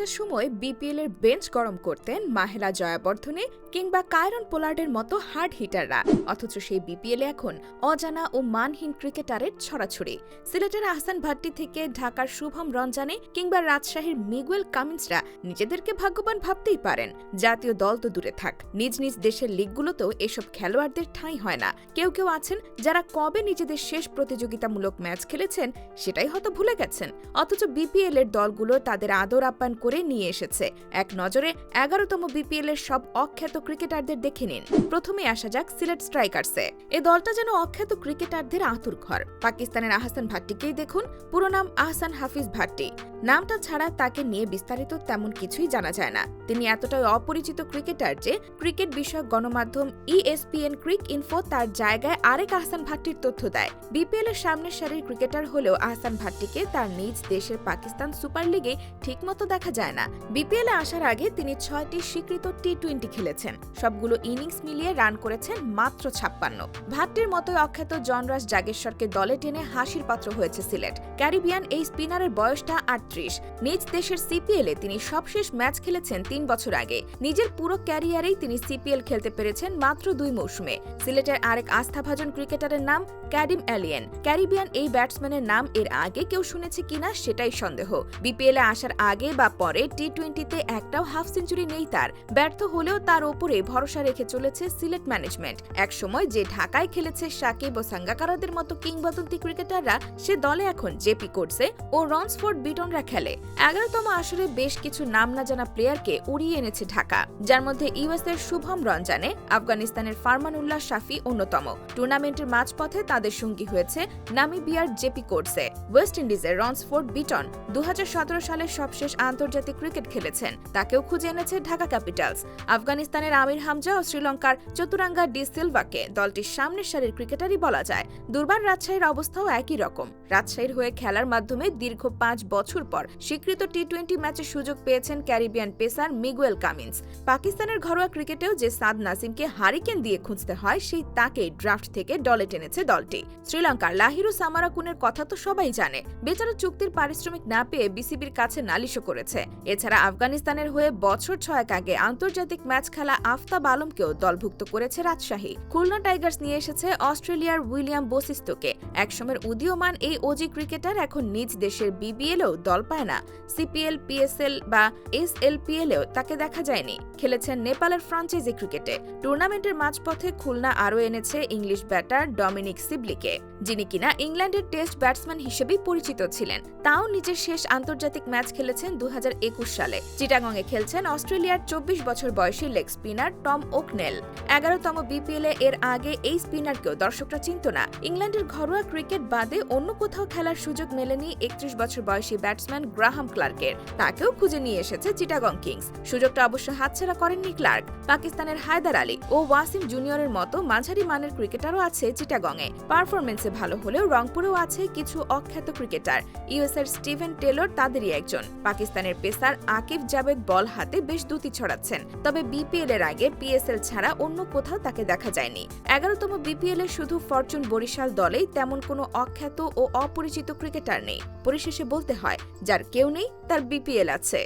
একটা সময় বিপিএল এর বেঞ্চ গরম করতেন মাহেলা জয়াবর্ধনে কিংবা কায়রন পোলার্ডের মতো হার্ড হিটাররা। অথচ সেই বিপিএলে এখন অজানা ও মানহীন ক্রিকেটারের ছড়াছড়ি। সিলেটের আহসান ভাট্টি থেকে ঢাকার শুভম রঞ্জানে কিংবা রাজশাহীর মিগুয়েল কামিন্সরা নিজেদেরকে ভাগ্যবান ভাবতেই পারেন। জাতীয় দল তো দূরে থাক, নিজ নিজ দেশের লিগগুলোতেও এসব খেলোয়াড়দের ঠাঁই হয় না। কেউ কেউ আছেন যারা কবে নিজেদের শেষ প্রতিযোগিতামূলক ম্যাচ খেলেছেন সেটাই হয়তো ভুলে গেছেন। অথচ বিপিএল এর দলগুলো তাদের আদর আপ্যায়ন করে নিয়ে এসেছে। এক নজরে এগারোতম বিপিএল এর সব অখ্যাত ক্রিকেটারদের দেখে নিন। প্রথমে আসা যাক সিলেট স্ট্রাইকার্সে। এ দলটা যেন অখ্যাত ক্রিকেটারদের আতুর ঘর। পাকিস্তানের আহসান ভাট্টিকেই দেখুন, পুরো নাম আহসান হাফিজ ভাট্টি। নামটা ছাড়া তাকে নিয়ে বিস্তারিত তেমন কিছুই জানা যায় না। তিনি এতটাই অপরিচিত ক্রিকেটার যে, ক্রিকেট বিষয়ক গণমাধ্যম ইএসপিএন ক্রিক ইনফো তার জায়গায় আরেক আহসান ভাট্টির তথ্য দেয়। বিপিএল এর সামনের সারির ক্রিকেটার হলেও আহসান ভাট্টিকে তার নিজ দেশের পাকিস্তান সুপার লিগে ঠিকমতো দেখা যায় না। বিপিএল আসার আগে তিনি ছয়টি স্বীকৃত টি টোয়েন্টি খেলেছেন। সবগুলো ইনিংস মিলিয়ে রান করেছেন মাত্র ছাপ্পান্ন। ভাট্টির মতোই অখ্যাত জনরাজ জাগেশ্বরকে দলে টেনে হাসির পাত্র হয়েছে সিলেট। ক্যারিবিয়ান এই স্পিনারের বয়সটা আটত্রিশ। নিজ দেশের সিপিএল এ তিনি সবশেষ ম্যাচ খেলেছেন তিন বছর আগে। নিজের পুরো ক্যারিয়ারেই তিনি সিপিএল খেলতে পেরেছেন মাত্র দুই মৌসুমে। সিলেটের আরেক আস্থাভাজন ক্রিকেটারের নাম ক্যাডিম অ্যালিয়েন। ক্যারিবিয়ান এই ব্যাটসম্যানের নাম এর আগে কেউ শুনেছে কিনা সেটাই সন্দেহ। বিপিএল আসার আগে বা পরে টি টোয়েন্টিতে একটাও হাফ সেঞ্চুরি নেই তার। ব্যর্থ হলেও তার ওপরে ভরসা রেখে চলেছে সিলেট ম্যানেজমেন্ট। এক সময় যে ঢাকায় খেলেছে সাকিব ও সাঙ্গাকারাদের মতো কিংবদন্তি ক্রিকেটাররা, সে দলে এখন জেপি কোডসে ও রনসফোর্ড বিটনরা খেলে। এগারোতম আসরে বেশ কিছু নাম না জানা প্লেয়ারকে উড়িয়ে এনেছে ঢাকা, যার মধ্যে ইউএস এর শুভম রঞ্জানে, আফগানিস্তানের ফারমানুল্লাহ শাফি অন্যতম। টুর্নামেন্টের মাঝপথে তাদের সঙ্গী হয়েছে নামিবিয়ার জেপি কোডসে ওয়েস্ট ইন্ডিজের রনসফোর্ড বিটন দু হাজার সতেরো সালের সবশেষ আন্তর্জাতিক ক্রিকেট খেলেছেন। তাকেও খুঁজে এনেছে ঢাকা ক্যাপিটালস। আফগানিস্তানের আমির হামজা ও শ্রীলঙ্কার চতুরাঙ্গা ডি সিলভাকে দলটির সামনের সারির ক্রিকেটারই বলা যায়। দুর্বার রাজশাহীর অবস্থাও একই রকম। রাজশাহীর হয়ে খেলার মাধ্যমে দীর্ঘ পাঁচ বছর পর স্বীকৃত টি টোয়েন্টি ম্যাচের সুযোগ পেয়েছেন ক্যারিবিয়ান পেসার মিগুয়েল কামিন্স। পাকিস্তানের ঘরোয়া ক্রিকেটেও যে সাদ নাসিমকে হারিকেন দিয়ে খুঁজতে হয়, সেই তাকে ড্রাফট থেকে দলে টেনেছে দলটি। শ্রীলঙ্কার লাহিরু সামারাকুনের কথা তো সবাই জানে। বেচারা চুক্তির পারিশ্রমিক না পেয়ে বিসিবির কাছে নালিশও করেছে। এছাড়া আফগানিস্তানের হয়ে বছর ছয়েক আগে আন্তর্জাতিক ম্যাচ খেলা আফতাব আলমকেও দলভুক্ত করেছে রাজশাহী। খুলনা টাইগার্স নিয়ে এসেছে অস্ট্রেলিয়ার উইলিয়াম বোসিস্তোকে। একসময়ের উদীয়মান এই ওজি ক্রিকেটার এখন নিজ দেশের বিবিএলেও দল পায় না। সিপিএল, পিএসএল বা এসএলপিএলেও তাকে দেখা যায়নি। খেলেছেন নেপালের ফ্রাঞ্চাইজি ক্রিকেটে। টুর্নামেন্টের মাঝপথে খুলনা আরও এনেছে ইংলিশ ব্যাটার ডমিনিক সিবলিকে, যিনি কিনা ইংল্যান্ডের টেস্ট ব্যাটসম্যান হিসেবেই পরিচিত ছিলেন। তাও নিজের শেষ আন্তর্জাতিক ম্যাচ খেলেছেন দু হাজার সালে। চিটাগংয়ে খেলছেন অস্ট্রেলিয়ার চব্বিশ বছর বয়সী লেগ স্পিনার টম ওকনেল। এগারোতম বিপিএল এর আগে এই স্পিনারকেও দর্শকরা চিনত না। ইংল্যান্ডের ঘরোয়া ক্রিকেট বাদে অন্য কোথাও খেলার সুযোগ মেলেনি একত্রিশ বছর বয়সী ব্যাটসম্যান গ্রাহাম ক্লার্কের। তাকেও খুঁজে নিয়ে এসেছে চিটাগং কিংস। সুযোগটা অবশ্য হাতছাড়া করেননি ক্লার্ক। পাকিস্তানের হায়দার আলী ও ওয়াসিম জুনিয়রের মতো মাঝারি মানের ক্রিকেটারও আছে চিটাগংয়ে। পারফরমেন্সে ভালো হলেও রংপুরেও আছে কিছু অখ্যাত ক্রিকেটার। ইউএসএর স্টিভেন টেলর তাদেরই একজন। পাকিস্তানের পেসার আকিব জাবেদ বল হাতে বেশ দ্রুতি ছড়াচ্ছেন। তবে বিপিএল এর আগে পিএসএল ছাড়া অন্য কোথাও তাকে দেখা যায়নি। এগারোতম বিপিএল এ শুধু ফরচুন বরিশাল দলেই তেমন কোনো অখ্যাত ও অপরিচিত ক্রিকেটার নেই। পরিশেষে বলতে হয়, যার কেউ নেই, তার বিপিএল আছে।